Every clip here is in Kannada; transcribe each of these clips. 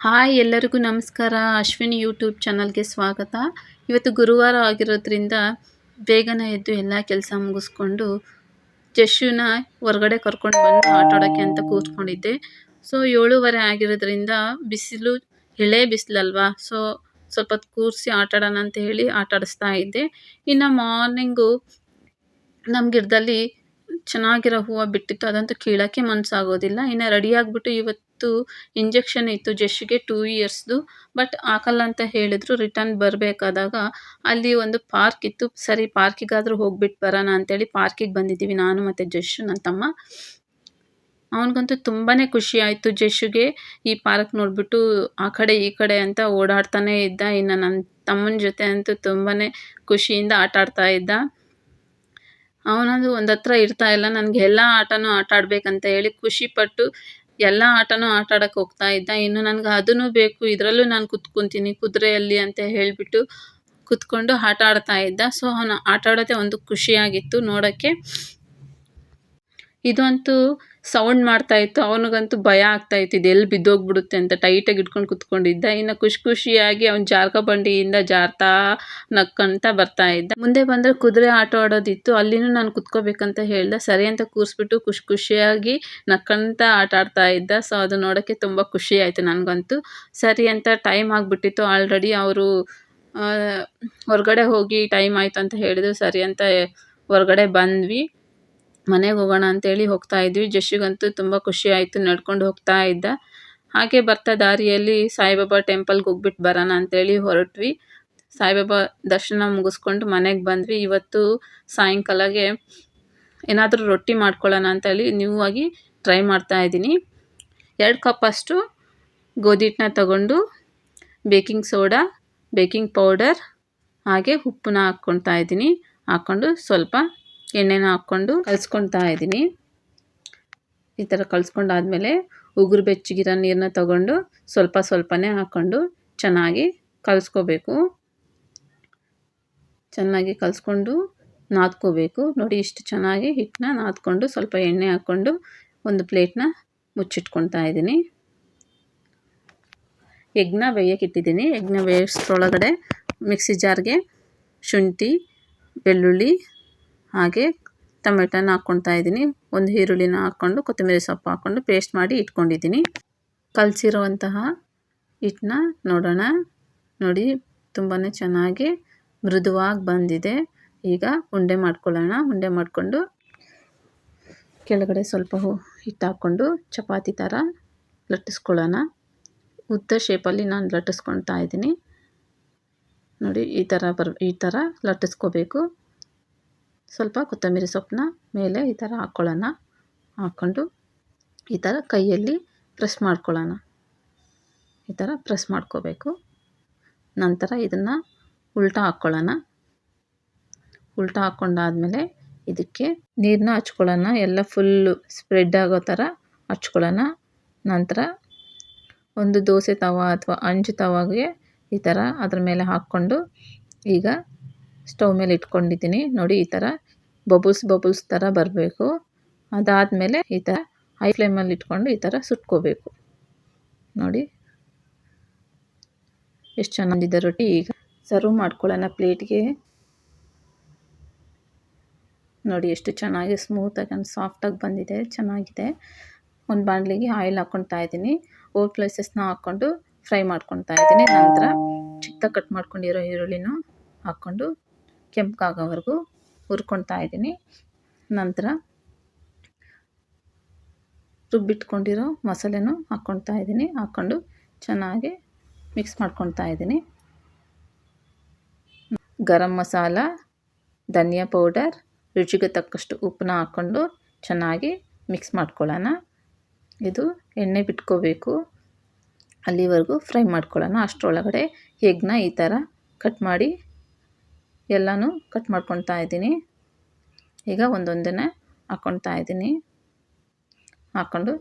ಹಾಯ್ ಎಲ್ಲರಿಗೂ ನಮಸ್ಕಾರ. ಅಶ್ವಿನಿ ಯೂಟ್ಯೂಬ್ ಚಾನಲ್ಗೆ ಸ್ವಾಗತ. ಇವತ್ತು ಗುರುವಾರ ಆಗಿರೋದ್ರಿಂದ ಬೇಗನೆ ಎದ್ದು ಎಲ್ಲ ಕೆಲಸ ಮುಗಿಸ್ಕೊಂಡು ಜಶುನ ಹೊರಗಡೆ ಕರ್ಕೊಂಡು ಬಂದು ಆಟಾಡೋಕ್ಕೆ ಅಂತ ಕೂತ್ಕೊಂಡಿದ್ದೆ. ಸೊ ಏಳುವರೆ ಆಗಿರೋದ್ರಿಂದ ಬಿಸಿಲು ಎಳೆ ಬಿಸಿಲಲ್ವಾ? ಸೊ ಸ್ವಲ್ಪ ಕೂರಿಸಿ ಆಟಾಡೋಣ ಅಂತ ಹೇಳಿ ಆಟಾಡಿಸ್ತಾ ಇದ್ದೆ. ಇನ್ನು ಮಾರ್ನಿಂಗು ನಮ್ಮ ಗಿಡದಲ್ಲಿ ಚೆನ್ನಾಗಿರೋ ಹೂವು ಬಿಟ್ಟಿತ್ತು. ಅದಂತೂ ಕೀಳೋಕ್ಕೆ ಮನಸ್ಸಾಗೋದಿಲ್ಲ ಇನ್ನು ರೆಡಿ ಆಗಿಬಿಟ್ಟು ಇವತ್ತು ಇಂಜೆಕ್ಷನ್ ಇತ್ತು ಜಶ್ಗೆ ಟೂ ಇಯರ್ಸ್ದು ಬಟ್ ಹಾಕಲ್ಲ ಅಂತ ಹೇಳಿದ್ರು ರಿಟರ್ನ್ ಬರಬೇಕಾದಾಗ ಅಲ್ಲಿ ಒಂದು ಪಾರ್ಕ್ ಇತ್ತು. ಸರಿ ಪಾರ್ಕಿಗಾದರೂ ಹೋಗ್ಬಿಟ್ಟು ಬರೋಣ ಅಂತೇಳಿ ಪಾರ್ಕಿಗೆ ಬಂದಿದ್ದೀವಿ ನಾನು ಮತ್ತು ಜಶ್ ನನ್ನ ತಮ್ಮ. ಅವನಿಗಂತೂ ತುಂಬಾ ಖುಷಿ ಆಯಿತು ಜಶ್ಶುಗೆ ಈ ಪಾರ್ಕ್ ನೋಡಿಬಿಟ್ಟು ಆ ಕಡೆ ಈ ಕಡೆ ಅಂತ ಓಡಾಡ್ತಾನೆ ಇದ್ದ. ಇನ್ನು ನನ್ನ ತಮ್ಮನ ಜೊತೆ ಅಂತೂ ತುಂಬಾ ಖುಷಿಯಿಂದ ಆಟ ಆಡ್ತಾ ಇದ್ದ. ಅವನದು ಒಂದು ಇರ್ತಾ ಇಲ್ಲ. ನನಗೆ ಎಲ್ಲ ಆಟನೂ ಆಟ ಆಡಬೇಕಂತ ಹೇಳಿ ಖುಷಿಪಟ್ಟು ಎಲ್ಲ ಆಟನೂ ಆಟ ಆಡಕ್ಕೆ ಹೋಗ್ತಾ ಇದ್ದ. ಇನ್ನು ನನಗೆ ಅದೂ ಬೇಕು, ಇದರಲ್ಲೂ ನಾನು ಕುತ್ಕೊತೀನಿ, ಕುದುರೆಯಲ್ಲಿ ಅಂತ ಹೇಳಿಬಿಟ್ಟು ಕುತ್ಕೊಂಡು ಆಟ ಆಡ್ತಾ ಇದ್ದ. ಸೊ ಅವನು ಆಟ ಆಡೋದೇ ಒಂದು ಖುಷಿಯಾಗಿತ್ತು ನೋಡೋಕ್ಕೆ. ಇದಂತೂ ಸೌಂಡ್ ಮಾಡ್ತಾ ಇತ್ತು. ಅವನಿಗಂತೂ ಭಯ ಆಗ್ತಾ ಇತ್ತು. ಇದು ಎಲ್ಲಿ ಬಿದ್ದೋಗ್ಬಿಡುತ್ತೆ ಅಂತ ಟೈಟಾಗಿ ಇಟ್ಕೊಂಡು ಕುತ್ಕೊಂಡಿದ್ದ. ಇನ್ನು ಖುಷಿ ಖುಷಿಯಾಗಿ ಅವ್ನು ಜಾರ್ಕ ಬಂಡಿಯಿಂದ ಜಾರ್ತಾ ನಕ್ಕಂತ ಬರ್ತಾ ಇದ್ದ. ಮುಂದೆ ಬಂದರೆ ಕುದುರೆ ಆಟ ಆಡೋದಿತ್ತು. ಅಲ್ಲಿನೂ ನಾನು ಕುತ್ಕೋಬೇಕಂತ ಹೇಳ್ದೆ. ಸರಿ ಅಂತ ಕೂರಿಸ್ಬಿಟ್ಟು ಖುಷಿ ಖುಷಿಯಾಗಿ ನಕ್ಕಂತ ಆಟ ಆಡ್ತಾ ಇದ್ದ. ಸೊ ಅದು ನೋಡೋಕ್ಕೆ ತುಂಬ ಖುಷಿ ಆಯಿತು ನನಗಂತೂ. ಸರಿ ಅಂತ ಟೈಮ್ ಆಗಿಬಿಟ್ಟಿತ್ತು. ಆಲ್ರೆಡಿ ಅವರು ಹೊರಗಡೆ ಹೋಗಿ ಟೈಮ್ ಆಯಿತು ಅಂತ ಹೇಳಿದ್ರು. ಸರಿ ಅಂತ ಹೊರಗಡೆ ಬಂದ್ವಿ. ಮನೆಗೆ ಹೋಗೋಣ ಅಂತೇಳಿ ಹೋಗ್ತಾ ಇದ್ವಿ. ಜಶಿಗಂತೂ ತುಂಬ ಖುಷಿ ಆಯಿತು ನಡ್ಕೊಂಡು ಹೋಗ್ತಾ ಇದ್ದ. ಹಾಗೆ ಬರ್ತಾ ದಾರಿಯಲ್ಲಿ ಸಾಯಿಬಾಬಾ ಟೆಂಪಲ್ಗೆ ಹೋಗ್ಬಿಟ್ಟು ಬರೋಣ ಅಂತೇಳಿ ಹೊರಟ್ವಿ. ಸಾಯಿಬಾಬಾ ದರ್ಶನ ಮುಗಿಸ್ಕೊಂಡು ಮನೆಗೆ ಬಂದ್ವಿ. ಇವತ್ತು ಸಾಯಂಕಾಲಗೆ ಏನಾದರೂ ರೊಟ್ಟಿ ಮಾಡ್ಕೊಳ್ಳೋಣ ಅಂತೇಳಿ ನ್ಯೂ ಆಗಿ ಟ್ರೈ ಮಾಡ್ತಾ ಇದ್ದೀನಿ. ಎರಡು ಕಪ್ ಅಷ್ಟು ಗೋಧಿ ಹಿಟ್ಟನ್ನ ತಗೊಂಡು ಬೇಕಿಂಗ್ ಸೋಡಾ, ಬೇಕಿಂಗ್ ಪೌಡರ್, ಹಾಗೆ ಉಪ್ಪನ್ನ ಹಾಕ್ಕೊಳ್ತಾ ಇದ್ದೀನಿ. ಹಾಕ್ಕೊಂಡು ಸ್ವಲ್ಪ ಎಣ್ಣೆನ ಹಾಕ್ಕೊಂಡು ಕಲಿಸ್ಕೊಳ್ತಾ ಇದ್ದೀನಿ. ಈ ಥರ ಕಲಿಸ್ಕೊಂಡಾದ್ಮೇಲೆ ಉಗುರು ಬೆಚ್ಚಗಿರೋ ನೀರನ್ನ ತಗೊಂಡು ಸ್ವಲ್ಪ ಸ್ವಲ್ಪನೇ ಹಾಕ್ಕೊಂಡು ಚೆನ್ನಾಗಿ ಕಲಿಸ್ಕೋಬೇಕು. ಚೆನ್ನಾಗಿ ಕಲಿಸ್ಕೊಂಡು ನಾದ್ಕೋಬೇಕು. ನೋಡಿ ಇಷ್ಟು ಚೆನ್ನಾಗಿ ಹಿಟ್ಟನ್ನ ನಾದ್ಕೊಂಡು ಸ್ವಲ್ಪ ಎಣ್ಣೆ ಹಾಕ್ಕೊಂಡು ಒಂದು ಪ್ಲೇಟ್ನ ಮುಚ್ಚಿಟ್ಕೊಳ್ತಾ ಇದ್ದೀನಿ. ಎಗ್ನ ಬೇಯಕ್ಕೆ ಇಟ್ಟಿದ್ದೀನಿ. ಎಗ್ನ ಬೇಯಿಸೋದ್ರೊಳಗಡೆ ಮಿಕ್ಸಿ ಜಾರ್ಗೆ ಶುಂಠಿ, ಬೆಳ್ಳುಳ್ಳಿ ಹಾಗೆ ಟೊಮೆಟೊನ ಹಾಕ್ಕೊಳ್ತಾ ಇದ್ದೀನಿ. ಒಂದು ಈರುಳ್ಳಿನ ಹಾಕ್ಕೊಂಡು ಕೊತ್ತಂಬರಿ ಸೊಪ್ಪು ಹಾಕ್ಕೊಂಡು ಪೇಸ್ಟ್ ಮಾಡಿ ಇಟ್ಕೊಂಡಿದ್ದೀನಿ. ಕಲಸಿರುವಂತಹ ಹಿಟ್ಟನ್ನ ನೋಡೋಣ. ನೋಡಿ ತುಂಬಾ ಚೆನ್ನಾಗಿ ಮೃದುವಾಗಿ ಬಂದಿದೆ. ಈಗ ಉಂಡೆ ಮಾಡ್ಕೊಳ್ಳೋಣ. ಉಂಡೆ ಮಾಡಿಕೊಂಡು ಕೆಳಗಡೆ ಸ್ವಲ್ಪ ಹಿಟ್ಟು ಹಾಕ್ಕೊಂಡು ಚಪಾತಿ ಥರ ಲಟ್ಟಿಸ್ಕೊಳ್ಳೋಣ. ಉದ್ದ ಶೇಪಲ್ಲಿ ನಾನು ಲಟ್ಟಿಸ್ಕೊಳ್ತಾ ಇದ್ದೀನಿ. ನೋಡಿ, ಈ ಥರ ಬರ್ ಈ ಥರ ಲಟ್ಟಿಸ್ಕೋಬೇಕು. ಸ್ವಲ್ಪ ಕೊತ್ತಂಬರಿ ಸೊಪ್ಪನ್ನ ಮೇಲೆ ಈ ಥರ ಹಾಕ್ಕೊಳ್ಳೋಣ. ಹಾಕ್ಕೊಂಡು ಈ ಥರ ಕೈಯಲ್ಲಿ ಪ್ರೆಸ್ ಮಾಡ್ಕೊಳ್ಳೋಣ. ಈ ಥರ ಪ್ರೆಸ್ ಮಾಡ್ಕೋಬೇಕು. ನಂತರ ಇದನ್ನು ಉಲ್ಟಾ ಹಾಕ್ಕೊಳ್ಳೋಣ. ಉಲ್ಟಾ ಹಾಕ್ಕೊಂಡಾದಮೇಲೆ ಇದಕ್ಕೆ ನೀರನ್ನ ಹಚ್ಕೊಳ್ಳೋಣ. ಎಲ್ಲ ಫುಲ್ಲು ಸ್ಪ್ರೆಡ್ ಆಗೋ ಥರ ಹಚ್ಕೊಳ್ಳೋಣ. ನಂತರ ಒಂದು ದೋಸೆ ತವ ಅಥವಾ ಅಂಚು ತವಾಗೆ ಈ ಥರ ಅದ್ರ ಮೇಲೆ ಹಾಕ್ಕೊಂಡು ಈಗ ಸ್ಟವ್ ಮೇಲೆ ಇಟ್ಕೊಂಡಿದ್ದೀನಿ. ನೋಡಿ, ಈ ಥರ ಬಬಲ್ಸ್ ಬಬಲ್ಸ್ ಥರ ಬರಬೇಕು. ಅದಾದಮೇಲೆ ಈ ಥರ ಹೈ ಫ್ಲೇಮಲ್ಲಿ ಇಟ್ಕೊಂಡು ಈ ಥರ ಸುಟ್ಕೋಬೇಕು. ನೋಡಿ, ಎಷ್ಟು ಚೆನ್ನಾಗಿದೆ ರೊಟ್ಟಿ. ಈಗ ಸರ್ವ್ ಮಾಡ್ಕೊಳ್ಳೋಣ ಪ್ಲೇಟ್ಗೆ. ನೋಡಿ, ಎಷ್ಟು ಚೆನ್ನಾಗಿ ಸ್ಮೂತಾಗಿ ಆ್ಯಂಡ್ ಸಾಫ್ಟಾಗಿ ಬಂದಿದೆ. ಚೆನ್ನಾಗಿದೆ. ಒಂದು ಬಾಣಲಿಗೆ ಆಯಿಲ್ ಹಾಕ್ಕೊಳ್ತಾ ಇದ್ದೀನಿ. ಓಲ್ ಪ್ಲೇಸಸ್ನ ಹಾಕ್ಕೊಂಡು ಫ್ರೈ ಮಾಡ್ಕೊತಾ ಇದ್ದೀನಿ. ನಂತರ ಚಿಕ್ಕ ಕಟ್ ಮಾಡ್ಕೊಂಡಿರೋ ಈರುಳ್ಳಿನೂ ಹಾಕ್ಕೊಂಡು ಕೆಂಪಗಾಗೋವರೆಗೂ ಹುರ್ಕೊಳ್ತಾ ಇದ್ದೀನಿ. ನಂತರ ರುಬ್ಬಿಟ್ಕೊಂಡಿರೋ ಮಸಾಲೆನೂ ಹಾಕ್ಕೊಳ್ತಾ ಇದ್ದೀನಿ. ಹಾಕ್ಕೊಂಡು ಚೆನ್ನಾಗಿ ಮಿಕ್ಸ್ ಮಾಡ್ಕೊಳ್ತಾ ಇದ್ದೀನಿ. ಗರಂ ಮಸಾಲ, ಧನಿಯಾ ಪೌಡರ್, ರುಚಿಗೆ ತಕ್ಕಷ್ಟು ಉಪ್ಪನ್ನ ಹಾಕ್ಕೊಂಡು ಚೆನ್ನಾಗಿ ಮಿಕ್ಸ್ ಮಾಡ್ಕೊಳ್ಳೋಣ. ಇದು ಎಣ್ಣೆ ಬಿಟ್ಕೋಬೇಕು. ಅಲ್ಲಿವರೆಗೂ ಫ್ರೈ ಮಾಡ್ಕೊಳ್ಳೋಣ. ಅಷ್ಟರೊಳಗಡೆ ಎಗ್ನ ಈ ಥರ ಕಟ್ ಮಾಡಿ ಎಲ್ಲನೂ ಕಟ್ ಮಾಡ್ಕೊಳ್ತಾ ಇದ್ದೀನಿ. ಈಗ ಒಂದೊಂದನ್ನೇ ಹಾಕ್ಕೊಳ್ತಾ ಇದ್ದೀನಿ. ಹಾಕ್ಕೊಂಡು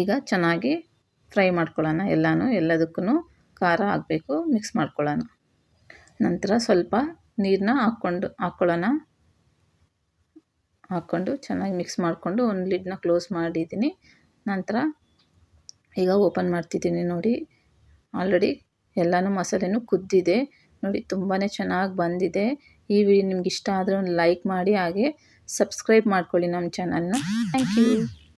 ಈಗ ಚೆನ್ನಾಗಿ ಫ್ರೈ ಮಾಡ್ಕೊಳ್ಳೋಣ ಎಲ್ಲನೂ ಎಲ್ಲದಕ್ಕೂ ಖಾರ ಹಾಕಬೇಕು ಮಿಕ್ಸ್ ಮಾಡ್ಕೊಳ್ಳೋಣ. ನಂತರ ಸ್ವಲ್ಪ ನೀರನ್ನ ಹಾಕ್ಕೊಂಡು, ಹಾಕ್ಕೊಳ್ಳೋಣ. ಹಾಕ್ಕೊಂಡು ಚೆನ್ನಾಗಿ ಮಿಕ್ಸ್ ಮಾಡಿಕೊಂಡು ಒಂದು ಲಿಡ್ನ ಕ್ಲೋಸ್ ಮಾಡಿದ್ದೀನಿ. ನಂತರ ಈಗ ಓಪನ್ ಮಾಡ್ತಿದ್ದೀನಿ ನೋಡಿ. ಆಲ್ರೆಡಿ ಎಲ್ಲನೂ ಮಸಾಲೆನೂ ಕುದ್ದಿದೆ. ನೋಡಿ ತುಂಬಾ ಚೆನ್ನಾಗಿ ಬಂದಿದೆ. ಈ ವಿಡಿಯೋ ನಿಮ್ಗೆ ಇಷ್ಟ ಆದರೆ ಒಂದು ಲೈಕ್ ಮಾಡಿ, ಹಾಗೆ ಸಬ್ಸ್ಕ್ರೈಬ್ ಮಾಡ್ಕೊಳ್ಳಿ ನಮ್ಮ ಚಾನಲ್ನ. Thank you.